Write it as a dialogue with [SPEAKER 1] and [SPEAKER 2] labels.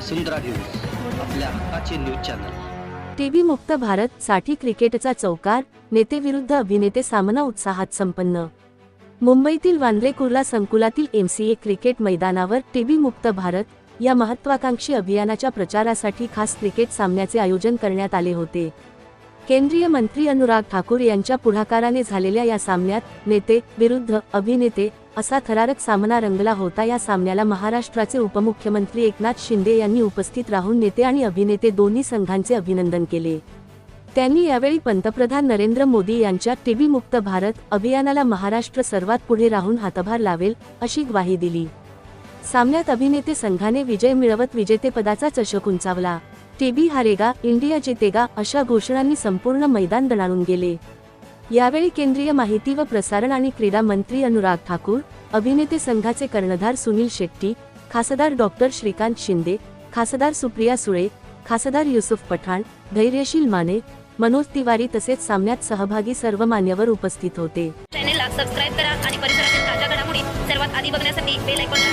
[SPEAKER 1] वसुंधरा news आपल्या हक्काचे news channel.
[SPEAKER 2] TV मुक्त भारत साठी क्रिकेटचा चौकार नेते विरुद्ध अभिनेते सामना उत्साहात संपन्न. मुंबईतील वांद्रे कुर्ला संकुलातील एमसीए क्रिकेट मैदानावर टीव्ही मुक्त भारत या महत्वाकांक्षी अभियानाच्या प्रचारासाठी खास क्रिकेट सामन्याचे आयोजन करण्यात आले होते. केंद्रीय मंत्री अनुराग ठाकूर यांच्या पुढाकाराने झालेल्या या सामन्यात नेते विरुद्ध अभिनेते असा थरारक सामना रंगला होता. या सामन्याला महाराष्ट्राचे उपमुख्यमंत्री एकनाथ शिंदे यांनी उपस्थित राहून नेते आणि अभिनेते दोन्ही संघांचे अभिनंदन केले. त्यांनी यावेळी पंतप्रधान नरेंद्र मोदी यांच्या टीबी मुक्त भारत अभियानाला महाराष्ट्र सर्वात पुढे राहून हातभार लावेल अशी ग्वाही दिली. सामन्यात अभिनेते संघाने विजय मिळवत विजेतेपदाचा चषक उंचावला. टीबी हारेगा इंडिया जितेगा अशा घोषणांनी संपूर्ण मैदान दणाणून गेले. यावेळी केंद्रीय माहिती व प्रसारण आणि क्रीडा मंत्री अनुराग ठाकूर अभिनेते संघाचे कर्णधार सुनील शेट्टी खासदार डॉक्टर श्रीकांत शिंदे खासदार सुप्रिया सुळे खासदार युसुफ पठाण धैर्यशील माने मनोज तिवारी तसेच सामन्यात सहभागी सर्व मान्यवर उपस्थित होते.
[SPEAKER 3] चॅनेलला सबस्क्राईब करा आणि परिसरातील ताज्या घडामोडी सर्वात आधी बघण्यासाठी बेल आयकॉनला